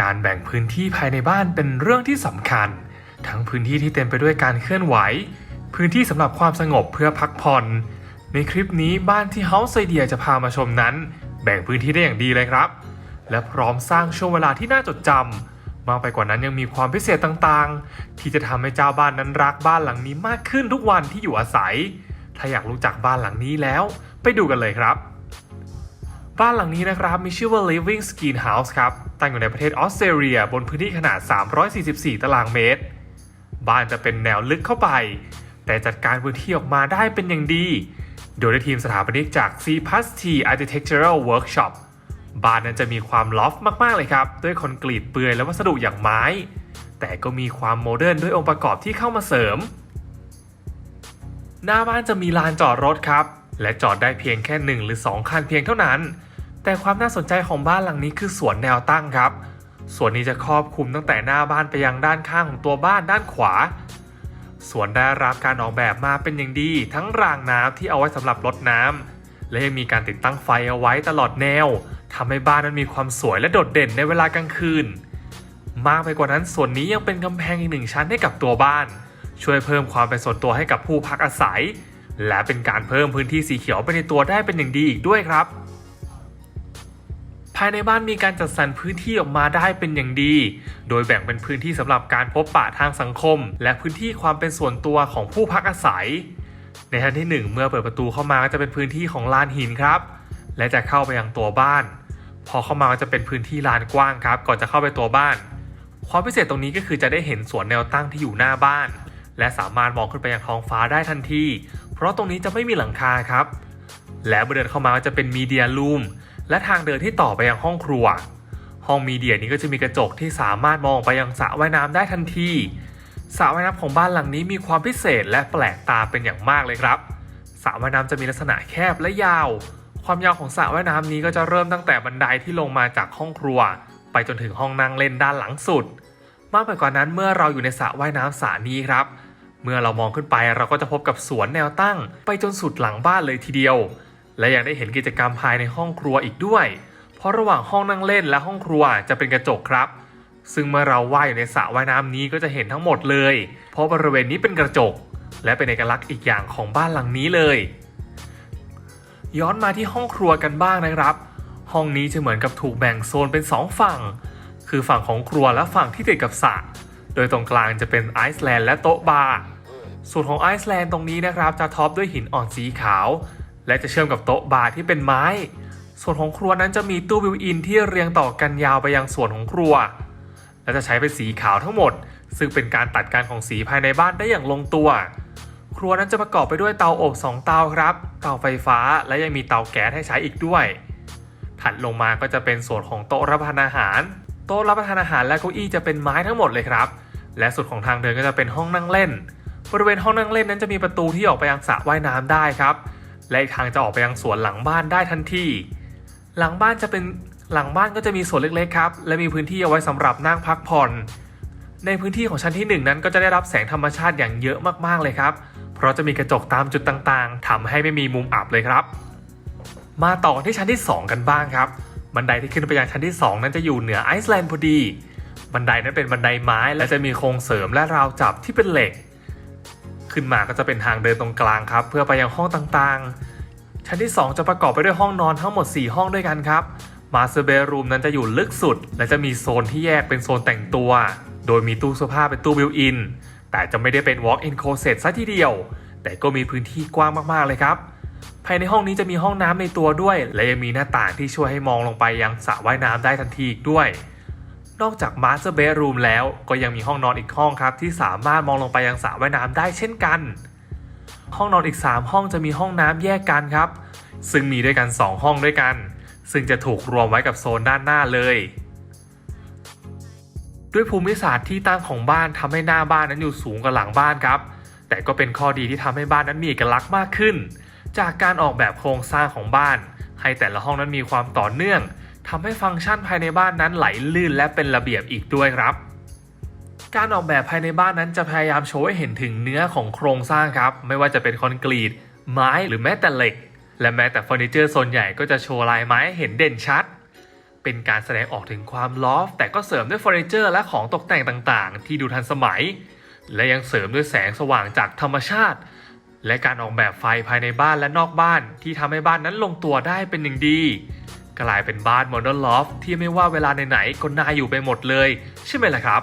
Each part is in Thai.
การแบ่งพื้นที่ภายในบ้านเป็นเรื่องที่สำคัญ ทั้งพื้นที่ที่เต็มไปด้วยการเคลื่อนไหว พื้นที่สำหรับความสงบเพื่อพักผ่อน ในคลิปนี้บ้านที่ House Idea จะพามาชมนั้น แบ่งพื้นที่ได้อย่างดีเลยครับ และพร้อมสร้างช่วงเวลาที่น่าจดจำมากไปกว่านั้นยังมีความพิเศษต่างๆ ที่จะทำให้เจ้าบ้านนั้นรักบ้านหลังนี้มากขึ้นทุกวันที่อยู่อาศัย ถ้าอยากรู้จักบ้านหลังนี้แล้ว ไปดูกันเลยครับ บ้านหลังนี้นะครับมีชื่อว่า Living Skin House ครับ ตั้งอยู่ในประเทศออสเตรเลียบนพื้นที่ขนาด 344 ตารางเมตร บ้านจะเป็นแนวลึกเข้าไป แต่จัดการพื้นที่ออกมาได้เป็นอย่างดี โดยได้ทีมสถาปนิกจาก C p u s T Architectural Workshop บ้านนั้นจะมีความลอฟต์มาก ๆ เลยครับ ด้วยคอนกรีตเปลือยและวัสดุอย่างไม้ แต่ก็มีความโมเดิร์นด้วยองค์ประกอบที่เข้ามาเสริม หน้าบ้านจะมีลานจอดรถครับ และจอดได้เพียงแค่หนึ่งหรือ 2 คันเพียงเท่านั้น แต่ความน่าสนใจของบ้านหลังนี้คือสวนแนวตั้งครับ สวนนี้จะครอบคลุมตั้งแต่หน้าบ้านไปยังด้านข้างของตัวบ้านด้านขวา สวนได้รับการออกแบบมาเป็นอย่างดี ทั้งรางน้ำที่เอาไว้สำหรับรดน้ำและยังมีการติดตั้งไฟเอาไว้ตลอดแนวทำให้บ้านนั้นมีความสวยและโดดเด่นในเวลากลางคืน มากไปกว่านั้นส่วนนี้ยังเป็นกำแพงอีกหนึ่งชั้นให้กับตัวบ้าน ช่วยเพิ่มความเป็นส่วนตัวให้กับผู้พักอาศัย และเป็นการเพิ่มพื้นที่สีเขียวไปในตัวได้เป็นอย่างดีอีกด้วยครับ ภายในบ้านมีการจัดสรรพื้นที่ออกมาได้เป็นอย่างดี โดยแบ่งเป็นพื้นที่สำหรับการพบปะทางสังคม และพื้นที่ความเป็นส่วนตัวของผู้พักอาศัย ในทันที่หนึ่งเมื่อเปิดประตูเข้ามาก็จะเป็นพื้นที่ของลานหินครับ และจะเข้าไปยังตัวบ้าน พอเข้ามาก็จะเป็นพื้นที่ลานกว้างครับ ก่อนจะเข้าไปตัวบ้าน ความพิเศษตรงนี้ก็คือจะได้เห็นสวนแนวตั้งที่อยู่หน้าบ้าน และสามารถมองขึ้นไปยังท้องฟ้าได้ทันที เพราะตรงนี้จะไม่มีหลังคาครับ และเมื่อเดินเข้ามาก็จะเป็นมีเดียรูม และทางเดินที่ต่อไปยังห้องครัว ห้องมีเดียนี้ก็จะมีกระจกที่สามารถมองไปยังสระว่ายน้ำได้ทันทีสระว่ายน้ำของบ้านหลังนี้มีความพิเศษและแปลกตาเป็นอย่างมากเลยครับสระว่ายน้ำจะมีลักษณะแคบและยาว ความยาวของสระว่ายน้ำนี้ก็จะเริ่มตั้งแต่บันไดที่ลงมาจากห้องครัว ไปจนถึงห้องนั่งเล่นด้านหลังสุด มากไปกว่านั้นเมื่อเราอยู่ในสระว่ายน้ำสระนี้ครับ เมื่อเรามองขึ้นไปเราก็จะพบกับสวนแนวตั้ง ไปจนสุดหลังบ้านเลยทีเดียว และยังได้เห็นกิจกรรมภายในห้องครัวอีกด้วย เพราะระหว่างห้องนั่งเล่นและห้องครัวจะเป็นกระจกครับ ซึ่งเมื่อเราว่ายอยู่ในสระว่ายน้ำนี้ก็จะเห็นทั้งหมดเลย เพราะบริเวณนี้เป็นกระจก และเป็นเอกลักษณ์อีกอย่างของบ้านหลังนี้เลย ย้อนมาที่ห้องครัวกันบ้างนะครับ ห้องนี้จะเหมือนกับถูกแบ่งโซนเป็นสองฝั่ง คือฝั่งของครัวและฝั่งที่ติดกับสระโดยตรงกลางจะเป็นไอซ์แลนด์และโต๊ะบาร์ส่วนของไอซ์แลนด์ตรงนี้นะครับจะท็อปด้วยหินอ่อนสีขาว และจะเชื่อมกับโต๊ะบาร์ที่เป็นไม้ ส่วนของครัวนั้นจะมีตู้บิวอินที่เรียงต่อกันยาวไปยังส่วนของครัว และจะใช้เป็นสีขาวทั้งหมด ซึ่งเป็นการตัดกันของสีภายในบ้านได้อย่างลงตัว ครัวนั้นจะประกอบไปด้วยเตาอบ2เตาครับ เตาไฟฟ้าและยังมีเตาแก๊สให้ใช้อีกด้วย ถัดลงมาก็จะเป็นส่วนของโต๊ะรับประทานอาหาร โต๊ะรับประทานอาหารและเก้าอี้จะเป็นไม้ทั้งหมดเลยครับ และสุดของทางเดินก็จะเป็นห้องนั่งเล่นบริเวณห้องนั่งเล่นนั้นจะมีประตูที่ออกไปยังสระว่ายน้ำได้ครับ และอีกทางจะออกไปยังสวนหลังบ้านได้ทันที หลังบ้านจะเป็นหลังบ้านก็จะมีสวนเล็กๆครับ และมีพื้นที่เอาไว้สำหรับนั่งพักผ่อน ในพื้นที่ของชั้นที่หนึ่งนั้นก็จะได้รับแสงธรรมชาติอย่างเยอะมากๆเลยครับ เพราะจะมีกระจกตามจุดต่างๆทำให้ไม่มีมุมอับเลยครับ มาต่อที่ชั้นที่ 2 กันบ้างครับ บันไดที่ขึ้นไปยังชั้นที่ 2 นั้นจะอยู่เหนือไอซ์แลนด์พอดี บันไดนั้นเป็นบันไดไม้และจะมีโครงเสริมและราวจับที่เป็นเหล็ก ขึ้นมาก็จะเป็นทางเดินตรงกลางครับ เพื่อไปยังห้องต่างๆ ชั้นที่ 2 จะประกอบไปด้วยห้องนอนทั้งหมด 4 ห้องด้วยกันครับมาสเตอร์เบรูมนั้นจะอยู่ลึกสุด และจะมีโซนที่แยกเป็นโซนแต่งตัว โดยมีตู้เสื้อผ้าเป็นตู้บิวอิน แต่จะไม่ได้เป็น walk-in closet ซะทีเดียว แต่ก็มีพื้นที่กว้างมากๆเลยครับ ภายในห้องนี้จะมีห้องน้ำในตัวด้วย และยังมีหน้าต่างที่ช่วยให้มองลงไปยังสระว่ายน้ำได้ทันทีอีกด้วย นอกจากมาสเตอร์เบดรูมแล้วก็ยังมีห้องนอนอีกห้องครับ ที่สามารถมองลงไปยังสระว่ายน้ำได้เช่นกัน ห้องนอนอีก 3 ห้องจะมีห้องน้ำแยกกันครับ ซึ่งมีด้วยกัน 2 ห้องด้วยกัน ซึ่งจะถูกรวมไว้กับโซนด้านหน้าเลย ด้วยภูมิศาสตร์ที่ตั้งของบ้านทำให้หน้าบ้านนั้นอยู่สูงกว่าหลังบ้านครับ แต่ก็เป็นข้อดีที่ทำให้บ้านนั้นมีเอกลักษณ์มากขึ้น จากการออกแบบโครงสร้างของบ้าน ให้แต่ละห้องนั้นมีความต่อเนื่อง ทำให้ฟังก์ชันภายในบ้านนั้นไหลลื่นและเป็นระเบียบอีกด้วยครับ การออกแบบภายในบ้านนั้นจะพยายามโชว์ให้เห็นถึงเนื้อของโครงสร้างครับ ไม่ว่าจะเป็นคอนกรีต ไม้หรือแม้แต่เหล็ก และแม้แต่เฟอร์นิเจอร์โซนใหญ่ก็จะโชว์ลายไม้เห็นเด่นชัด เป็นการแสดงออกถึงความลอฟแต่ก็เสริมด้วยเฟอร์นิเจอร์และของตกแต่งต่างๆ ที่ดูทันสมัย และยังเสริมด้วยแสงสว่างจากธรรมชาติ และการออกแบบไฟภายในบ้านและนอกบ้าน ที่ทำให้บ้านนั้นลงตัวได้เป็นอย่างดี กลายเป็นบ้านโมเดิร์นลอฟที่ไม่ว่าเวลาไหนๆก็น่าอยู่ไปหมดเลย ใช่ไหมล่ะครับ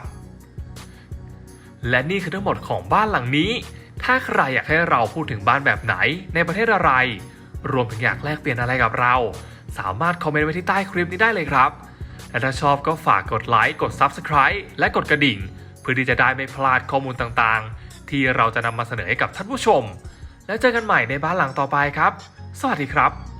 และนี่คือทั้งหมดของบ้านหลังนี้ ถ้าใครอยากให้เราพูดถึงบ้านแบบไหน ในประเทศอะไร รวมถึงอยากแลกเปลี่ยนอะไรกับเรา สามารถคอมเมนต์ไว้ที่ใต้คลิปนี้ได้เลยครับ และถ้าชอบก็ฝากกดไลค์กด Subscribe และกดกระดิ่ง เพื่อที่จะได้ไม่พลาดข้อมูลต่างๆ ที่เราจะนำมาเสนอให้กับท่านผู้ชม แล้วเจอกันใหม่ในบ้านหลังต่อไปครับ สวัสดีครับ